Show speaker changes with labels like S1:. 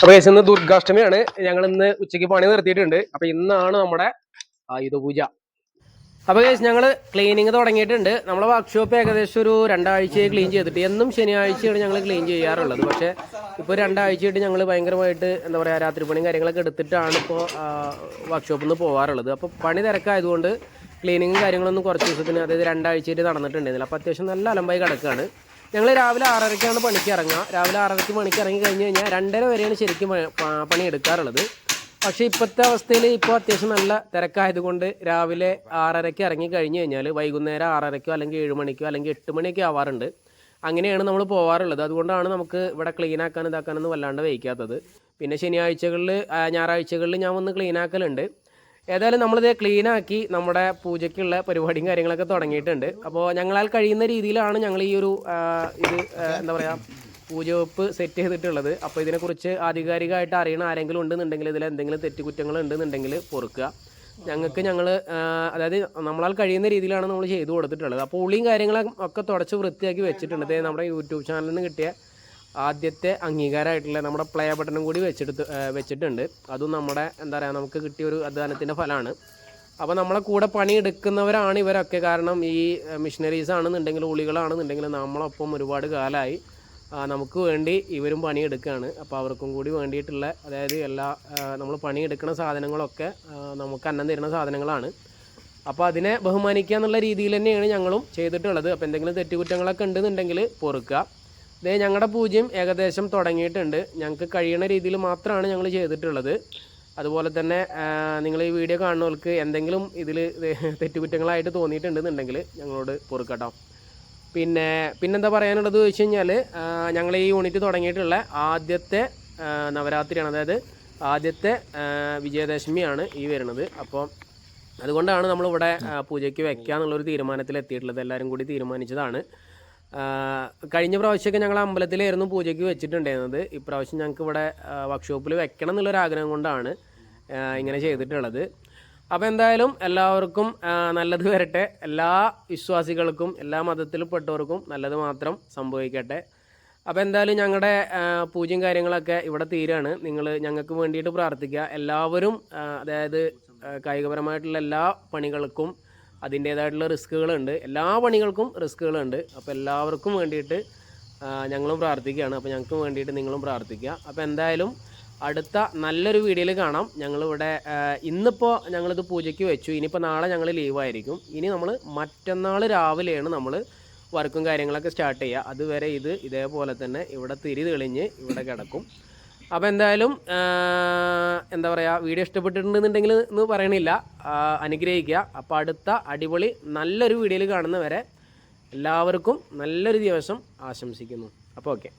S1: അപ്പൊ ഇന്ന് ദുർഗാഷ്ടമിയാണ്. ഞങ്ങൾ ഇന്ന് ഉച്ചയ്ക്ക് പണി നിർത്തിയിട്ടുണ്ട്. അപ്പൊ ഇന്നാണ് നമ്മുടെ ആയുധ പൂജ. അപ്പൊ കേസ് ഞങ്ങൾ ക്ലീനിങ് തുടങ്ങിയിട്ടുണ്ട്. നമ്മളെ വർക്ക്ഷോപ്പ് ഏകദേശം ഒരു രണ്ടാഴ്ചയായി ക്ലീൻ ചെയ്തിട്ട് എന്നും ശനിയാഴ്ചയാണ് ഞങ്ങൾ ക്ലീൻ ചെയ്യാറുള്ളത്. പക്ഷെ ഇപ്പോൾ രണ്ടാഴ്ചയായിട്ട് ഞങ്ങൾ ഭയങ്കരമായിട്ട് എന്താ പറയുക രാത്രി പണിയും കാര്യങ്ങളൊക്കെ എടുത്തിട്ടാണ് ഇപ്പോൾ വർക്ക്ഷോപ്പിൽ നിന്ന് പോകാറുള്ളത് അപ്പോൾ പണി തിരക്കായതുകൊണ്ട് ക്ലീനിങ്ങും കാര്യങ്ങളൊന്നും കുറച്ച് ദിവസത്തിന് അതായത് രണ്ടാഴ്ചയായിട്ട് നടന്നിട്ടുണ്ടായിരുന്നില്ല. അപ്പോൾ അത്യാവശ്യം നല്ല അലമ്പായി കിടക്കുകയാണ് ഞങ്ങൾ രാവിലെ ആറരയ്ക്കാണ് പണിക്ക് ഇറങ്ങുക. രാവിലെ ആറരയ്ക്ക് പണിക്ക് ഇറങ്ങി കഴിഞ്ഞ് കഴിഞ്ഞാൽ രണ്ടര വരെയാണ് ശരിക്കും പണി എടുക്കാറുള്ളത്. പക്ഷേ ഇപ്പോഴത്തെ അവസ്ഥയിൽ ഇപ്പോൾ അത്യാവശ്യം നല്ല തിരക്കായതുകൊണ്ട് രാവിലെ ആറരയ്ക്ക് ഇറങ്ങി കഴിഞ്ഞ് കഴിഞ്ഞാൽ വൈകുന്നേരം ആറരയ്ക്കോ അല്ലെങ്കിൽ ഏഴ് മണിക്കോ അല്ലെങ്കിൽ എട്ട് മണിയൊക്കെ ആവാറുണ്ട്. അങ്ങനെയാണ് നമ്മൾ പോവാറുള്ളത്. അതുകൊണ്ടാണ് നമുക്ക് ഇവിടെ ക്ലീൻ ആക്കാൻ ഇതാക്കാനൊന്നും വല്ലാണ്ട് വയ്ക്കാത്തത് പിന്നെ ശനിയാഴ്ചകളിൽ ഞായറാഴ്ചകളിൽ ഞാൻ വന്ന് ക്ലീൻ ആക്കലുണ്ട്. ഏതായാലും നമ്മളിത് ക്ലീൻ ആക്കി നമ്മുടെ പൂജയ്ക്കുള്ള പരിപാടിയും കാര്യങ്ങളൊക്കെ തുടങ്ങിയിട്ടുണ്ട്. അപ്പോൾ ഞങ്ങളാൽ കഴിയുന്ന രീതിയിലാണ് ഞങ്ങൾ ഈ ഒരു ഇത് എന്താ പറയുക പൂജവെപ്പ് സെറ്റ് ചെയ്തിട്ടുള്ളത്. അപ്പോൾ ഇതിനെക്കുറിച്ച് ആധികാരികമായിട്ട് അറിയണ ആരെങ്കിലും ഉണ്ടെന്നുണ്ടെങ്കിൽ ഇതിൽ എന്തെങ്കിലും തെറ്റുകുറ്റങ്ങൾ ഉണ്ടെന്നുണ്ടെങ്കിൽ പൊറുക്കുക. ഞങ്ങൾക്ക് ഞങ്ങൾ അതായത് നമ്മളാൽ കഴിയുന്ന രീതിയിലാണ് നമ്മൾ ചെയ്തു കൊടുത്തിട്ടുള്ളത്. അപ്പോൾ ഉള്ളിയും കാര്യങ്ങളും ഒക്കെ തുടച്ച് വൃത്തിയാക്കി വെച്ചിട്ടുണ്ട്. നമ്മുടെ യൂട്യൂബ് ചാനലിൽ നിന്ന് കിട്ടിയ ആദ്യത്തെ അംഗീകാരമായിട്ടുള്ള നമ്മുടെ പ്ലേ ബട്ടണും കൂടി വെച്ചെടുത്ത് വെച്ചിട്ടുണ്ട്. അതും നമ്മുടെ എന്താ പറയുക നമുക്ക് കിട്ടിയ ഒരു അധ്വാനത്തിന്റെ ഫലമാണ്. അപ്പോൾ നമ്മളെ കൂടെ പണി എടുക്കുന്നവരാണ് ഇവരൊക്കെ. കാരണം ഈ മിഷനറീസ് ആണെന്നുണ്ടെങ്കിൽ ഉളികളാണെന്നുണ്ടെങ്കിൽ നമ്മളൊപ്പം ഒരുപാട് കാലമായി നമുക്ക് വേണ്ടി ഇവരും പണിയെടുക്കുകയാണ്. അപ്പോൾ അവർക്കും കൂടി വേണ്ടിയിട്ടുള്ള അതായത് എല്ലാ നമ്മൾ പണിയെടുക്കുന്ന സാധനങ്ങളൊക്കെ നമുക്ക് അന്നം തരുന്ന സാധനങ്ങളാണ്. അപ്പോൾ അതിനെ ബഹുമാനിക്കുക എന്നുള്ള രീതിയിൽ തന്നെയാണ് ഞങ്ങളും ചെയ്തിട്ടുള്ളത്. അപ്പോൾ എന്തെങ്കിലും തെറ്റുകുറ്റങ്ങളൊക്കെ ഉണ്ടെന്നുണ്ടെങ്കിൽ പൊറുക്കുക. ഇതേ ഞങ്ങളുടെ പൂജ്യം ഏകദേശം തുടങ്ങിയിട്ടുണ്ട്. ഞങ്ങൾക്ക് കഴിയുന്ന രീതിയിൽ മാത്രമാണ് ഞങ്ങൾ ചെയ്തിട്ടുള്ളത്. അതുപോലെ തന്നെ നിങ്ങൾ ഈ വീഡിയോ കാണുന്നവർക്ക് എന്തെങ്കിലും ഇതിൽ തെറ്റുകുറ്റങ്ങളായിട്ട് തോന്നിയിട്ടുണ്ടെന്നുണ്ടെങ്കിൽ ഞങ്ങളോട് പൊറുക്കട്ടോ. പിന്നെ പിന്നെന്താ പറയാനുള്ളത് ചോദിച്ചു കഴിഞ്ഞാൽ ഞങ്ങൾ ഈ യൂണിറ്റ് തുടങ്ങിയിട്ടുള്ള ആദ്യത്തെ നവരാത്രിയാണ്. അതായത് ആദ്യത്തെ വിജയദശമിയാണ് ഈ വരുന്നത്. അപ്പോൾ അതുകൊണ്ടാണ് നമ്മളിവിടെ പൂജയ്ക്ക് വെക്കുക എന്നുള്ളൊരു തീരുമാനത്തിൽ എത്തിയിട്ടുള്ളത് എല്ലാവരും കൂടി തീരുമാനിച്ചതാണ്. കഴിഞ്ഞ പ്രാവശ്യമൊക്കെ ഞങ്ങൾ അമ്പലത്തിലായിരുന്നു പൂജയ്ക്ക് വെച്ചിട്ടുണ്ടായിരുന്നത്. ഇപ്രാവശ്യം ഞങ്ങൾക്ക് ഇവിടെ വർക്ക്ഷോപ്പിൽ വെക്കണം എന്നുള്ളൊരു ആഗ്രഹം കൊണ്ടാണ് ഇങ്ങനെ ചെയ്തിട്ടുള്ളത്. അപ്പോൾ എന്തായാലും എല്ലാവർക്കും നല്ലത് വരട്ടെ. എല്ലാ വിശ്വാസികൾക്കും എല്ലാ മതത്തിൽപ്പെട്ടവർക്കും നല്ലത് മാത്രം സംഭവിക്കട്ടെ. അപ്പോൾ എന്തായാലും ഞങ്ങളുടെ പൂജയും കാര്യങ്ങളൊക്കെ ഇവിടെ തീരാണ്. നിങ്ങൾ ഞങ്ങൾക്ക് വേണ്ടിയിട്ട് പ്രാർത്ഥിക്കുക. എല്ലാവരും അതായത് കായികപരമായിട്ടുള്ള എല്ലാ പണികൾക്കും അതിന്റേതായിട്ടുള്ള റിസ്കുകളുണ്ട് എല്ലാ പണികൾക്കും റിസ്കുകളുണ്ട് അപ്പോൾ എല്ലാവർക്കും വേണ്ടിയിട്ട് ഞങ്ങളും പ്രാർത്ഥിക്കുകയാണ്. അപ്പോൾ ഞങ്ങൾക്കും വേണ്ടിയിട്ട് നിങ്ങളും പ്രാർത്ഥിക്കുക. അപ്പോൾ എന്തായാലും അടുത്ത നല്ലൊരു വീഡിയോയിൽ കാണാം. ഞങ്ങളിവിടെ ഇന്നിപ്പോൾ ഞങ്ങളിത് പൂജയ്ക്ക് വെച്ചു. ഇനിയിപ്പോൾ നാളെ ഞങ്ങൾ ലീവായിരിക്കും. ഇനി നമ്മൾ മറ്റന്നാൾ രാവിലെയാണ് നമ്മൾ വർക്കും കാര്യങ്ങളൊക്കെ സ്റ്റാർട്ട് ചെയ്യുക. അതുവരെ ഇത് ഇതേപോലെ തന്നെ ഇവിടെ തിരി തെളിഞ്ഞ് ഇവിടെ കിടക്കും. അപ്പോൾ എന്തായാലും എന്താ പറയുക വീഡിയോ ഇഷ്ടപ്പെട്ടിട്ടുണ്ടെന്നുണ്ടെങ്കിൽ എന്ന് പറയണില്ല. അനുഗ്രഹിക്കുക. അപ്പോൾ അടുത്ത അടിപൊളി നല്ലൊരു വീഡിയോയിൽ കാണുന്നവരെ എല്ലാവർക്കും നല്ലൊരു ദിവസം ആശംസിക്കുന്നു. അപ്പോൾ ഓക്കെ.